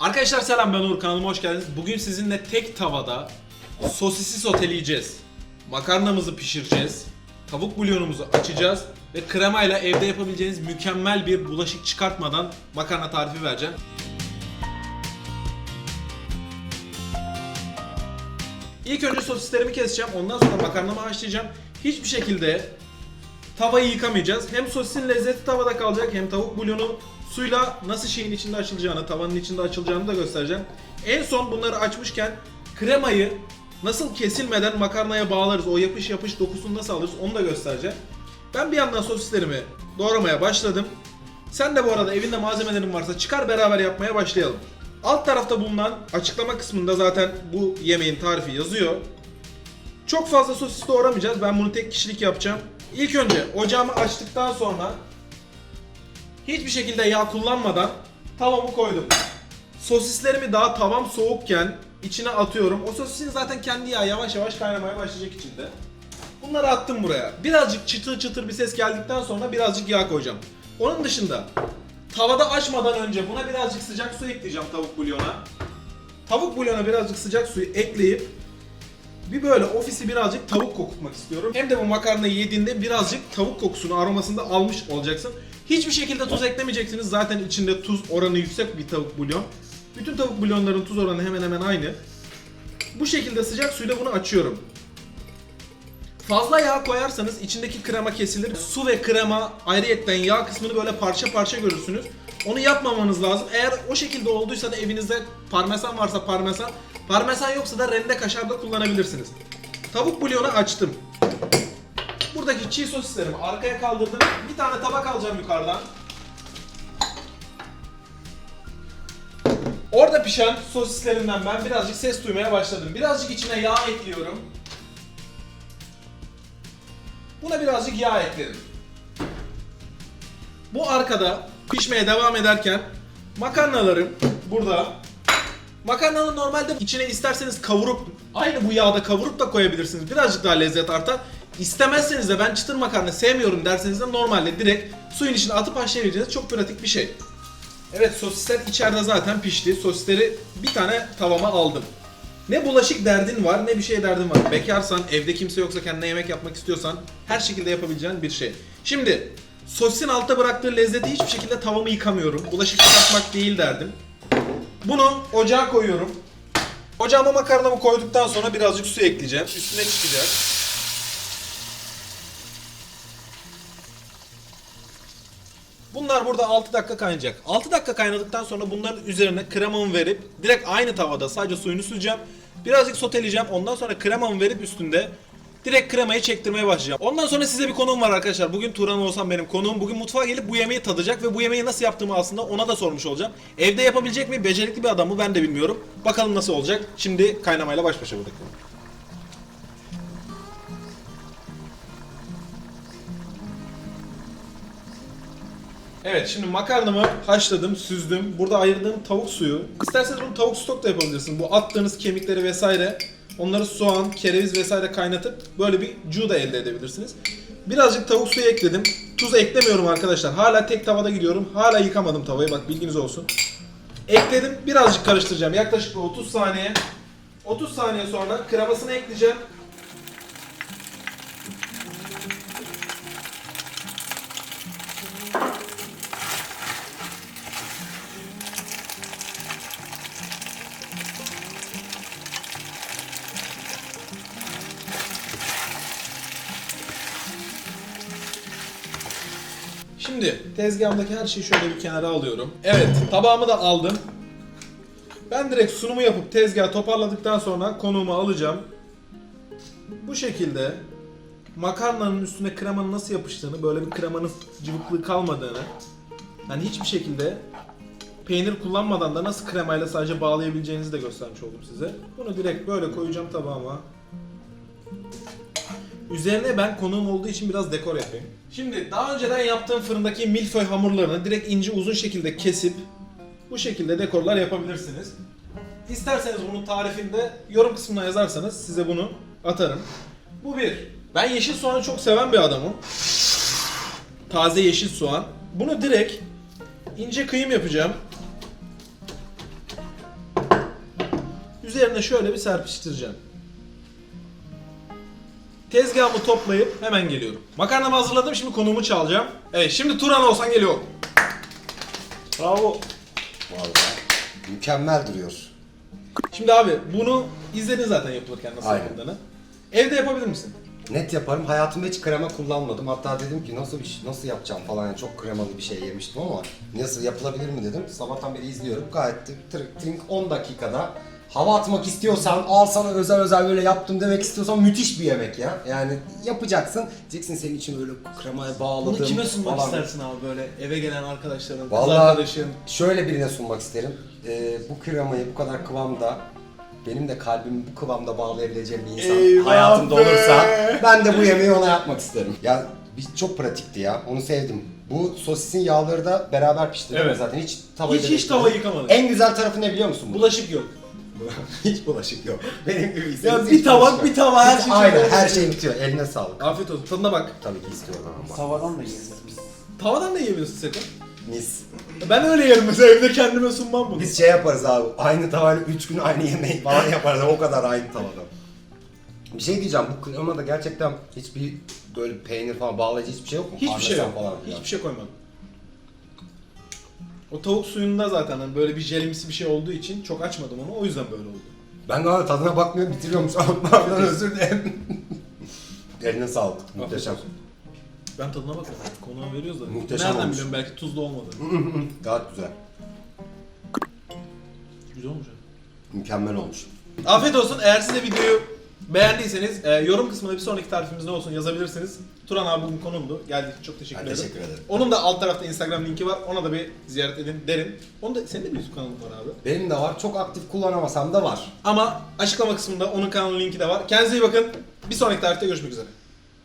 Arkadaşlar selam ben Uğur kanalıma hoş geldiniz. Bugün sizinle tek tavada sosisi soteleyeceğiz. Makarnamızı pişireceğiz. Tavuk bulyonumuzu açacağız. Ve kremayla evde yapabileceğiniz mükemmel bir bulaşık çıkartmadan makarna tarifi vereceğim. İlk önce sosislerimi keseceğim. Ondan sonra makarnamı haşlayacağım. Hiçbir şekilde tavayı yıkamayacağız. Hem sosisin lezzeti tavada kalacak hem tavuk bulyonu suyla nasıl şeyin içinde açılacağını, tavanın içinde açılacağını da göstereceğim. En son bunları açmışken kremayı nasıl kesilmeden makarnaya bağlarız, o yapış yapış dokusunu nasıl alırız onu da göstereceğim. Ben bir yandan sosislerimi doğramaya başladım. Sen de bu arada evinde malzemelerin varsa çıkar beraber yapmaya başlayalım. Alt tarafta bulunan açıklama kısmında zaten bu yemeğin tarifi yazıyor. Çok fazla sosis doğramayacağız. Ben bunu tek kişilik yapacağım. İlk önce ocağımı açtıktan sonra hiçbir şekilde yağ kullanmadan tavamı koydum. Sosislerimi daha tavam soğukken içine atıyorum. O sosisin zaten kendi yağı yavaş yavaş kaynamaya başlayacak içinde. Bunları attım buraya. Birazcık çıtır çıtır bir ses geldikten sonra birazcık yağ koyacağım. Onun dışında tavada açmadan önce buna birazcık sıcak su ekleyeceğim tavuk bulyona. Tavuk bulyona birazcık sıcak suyu ekleyip bir böyle ofisi birazcık tavuk kokutmak istiyorum. Hem de bu makarnayı yediğinde birazcık tavuk kokusunu aromasını da almış olacaksın. Hiçbir şekilde tuz eklemeyeceksiniz. Zaten içinde tuz oranı yüksek bir tavuk bulyon. Bütün tavuk bulyonların tuz oranı hemen hemen aynı. Bu şekilde sıcak suyla bunu açıyorum. Fazla yağ koyarsanız içindeki krema kesilir. Su ve krema ayrıyetten yağ kısmını böyle parça parça görürsünüz. Onu yapmamanız lazım. Eğer o şekilde olduysa da evinizde parmesan varsa parmesan, parmesan yoksa da rende kaşar da kullanabilirsiniz. Tavuk bulyonu açtım. Buradaki çiğ sosislerimi arkaya kaldırdım. Bir tane tabak alacağım yukarıdan. Orada pişen sosislerimden ben birazcık ses duymaya başladım. Birazcık içine yağ ekliyorum. Buna birazcık yağ ekledim. Bu arkada pişmeye devam ederken makarnalarım burada. Makarnanın normalde içine isterseniz kavurup aynı bu yağda kavurup da koyabilirsiniz. Birazcık daha lezzet artar. İstemezseniz de ben çıtır makarna sevmiyorum derseniz de normalde direkt suyun içine atıp haşlayabileceğiniz çok pratik bir şey. Evet sosisler içeride zaten pişti. Sosisleri bir tane tavama aldım. Ne bulaşık derdin var ne bir şey derdin var. Bekarsan, evde kimse yoksa kendine yemek yapmak istiyorsan her şekilde yapabileceğin bir şey. Şimdi sosisin altta bıraktığı lezzeti hiçbir şekilde tavamı yıkamıyorum. Bulaşık çıkartmak değil derdim. Bunu ocağa koyuyorum. Ocağıma makarnamı koyduktan sonra birazcık su ekleyeceğim. Üstüne çıkacak. Bunlar burada 6 dakika kaynayacak. 6 dakika kaynadıktan sonra bunların üzerine kremamı verip direkt aynı tavada sadece suyunu süreceğim. Birazcık soteleyeceğim. Ondan sonra kremamı verip üstünde direkt kremayı çektirmeye başlayacağım. Ondan sonra size bir konuğum var arkadaşlar. Bugün Turan olsam benim konuğum. Bugün mutfağa gelip bu yemeği tadacak ve bu yemeği nasıl yaptığımı aslında ona da sormuş olacağım. Evde yapabilecek mi? Becerikli bir adam mı? Ben de bilmiyorum. Bakalım nasıl olacak. Şimdi kaynamayla baş başa bırakıyorum. Evet şimdi makarnamı haşladım, süzdüm. Burada ayırdığım tavuk suyu. İsterseniz bunu tavuk stok da yapabilirsiniz. Bu attığınız kemikleri vesaire onları soğan, kereviz vesaire kaynatıp böyle bir cu da elde edebilirsiniz. Birazcık tavuk suyu ekledim. Tuz eklemiyorum arkadaşlar. Hala tek tavada gidiyorum. Hala yıkamadım tavayı bak bilginiz olsun. Ekledim. Birazcık karıştıracağım. Yaklaşık bir 30 saniye. 30 saniye sonra kremasını ekleyeceğim. Şimdi tezgahımdaki her şeyi şöyle bir kenara alıyorum. Evet tabağımı da aldım. Ben direkt sunumu yapıp tezgahı toparladıktan sonra konuğumu alacağım. Bu şekilde makarnanın üstüne kremanın nasıl yapıştığını, böyle bir kremanın cıvıklığı kalmadığını, yani hiçbir şekilde peynir kullanmadan da nasıl kremayla sadece bağlayabileceğinizi de göstermiş oldum size. Bunu direkt böyle koyacağım tabağıma. Üzerine ben konuğum olduğu için biraz dekor yapayım. Şimdi daha önceden yaptığım fırındaki milföy hamurlarını direkt ince uzun şekilde kesip bu şekilde dekorlar yapabilirsiniz. İsterseniz bunun tarifinde yorum kısmına yazarsanız size bunu atarım. Bu bir. Ben yeşil soğanı çok seven bir adamım. Taze yeşil soğan. Bunu direkt ince kıyım yapacağım. Üzerine şöyle bir serpiştireceğim. Tezgahımı toplayıp hemen geliyorum. Makarnamı hazırladım şimdi konuğumu çalacağım. Evet şimdi Turan olsan geliyor. Bravo. Vallahi mükemmel duruyor. Şimdi abi bunu izledin zaten yapılırken nasıl Aynen. yapıldığını. Evde yapabilir misin? Net yaparım. Hayatımda hiç krema kullanmadım. Hatta dedim ki nasıl bir şey- nasıl yapacağım falan. Yani çok kremalı bir şey yemiştim ama nasıl yapılabilir mi dedim. Sabahtan beri izliyorum. Gayet de tırık tırık 10 dakikada hava atmak istiyorsan al sana özel özel böyle yaptım demek istiyorsan müthiş bir yemek ya. Yani yapacaksın. Diyeceksin senin için böyle kremaya bağladım Bunu kime sunmak falan. istersin abi böyle eve gelen arkadaşların, kız Vallahi arkadaşın? şöyle birine sunmak isterim. Ee, bu kremayı bu kadar kıvamda benim de kalbimi bu kıvamda bağlayabileceğim bir insan Eyvah hayatımda be! olursa ben de bu yemeği ona yapmak isterim. Ya bir- çok pratikti ya. Onu sevdim. Bu sosisin yağları da beraber pişti değil mi Evet. zaten. Hiç tavayı Hiç da hiç beklemedim. tava yıkamadın. En güzel tarafı ne biliyor musun? bu? Bulaşık yok. hiç bulaşık yok. Benim gibi Ya bir tabak, yok. bir tava, her şey Aynen her şey bitiyor. Eline sağlık. Afiyet olsun. Tadına bak. Tabii ki istiyorum ama. Tavadan da yiyebiliriz. Tavadan da yiyebilirsin Seko. Mis. Ben öyle yerim mesela evde kendime sunmam bunu. Biz şey yaparız abi. Aynı tavayla 3 gün aynı yemeği falan yaparız. O kadar aynı tavada. Bir şey diyeceğim. Bu kremada gerçekten hiçbir böyle peynir falan bağlayıcı hiçbir şey yok mu? Hiçbir şey yok. Parmesan falan filan. Hiçbir şey koymadım. O tavuk suyunda zaten hani böyle bir jelimsi bir şey olduğu için çok açmadım onu. O yüzden böyle oldu. Ben galiba tadına bakmıyorum bitiriyorum şu an. Pardon özür dilerim. Eline sağlık. Muhteşem. olsun. Ben tadına bakarım. Konuğa veriyoruz da. Muhteşem Nereden olmuş. biliyorum belki tuzlu olmadı. Gayet güzel. Güzel olmuş. Mükemmel olmuş. Afiyet olsun. Eğer siz de videoyu beğendiyseniz e, yorum kısmına bir sonraki tarifimiz ne olsun yazabilirsiniz. Turan abi bugün konuğumdu. Geldiği için çok teşekkür Ben ederim. teşekkür ederim. Onun da alt tarafta Instagram linki var. Ona da bir ziyaret edin derim. Onun da senin de bir YouTube kanalın var abi. Benim de var. Çok aktif kullanamasam da var. Ama açıklama kısmında onun kanalının linki de var. Kendinize iyi bakın. Bir sonraki tarihte görüşmek üzere.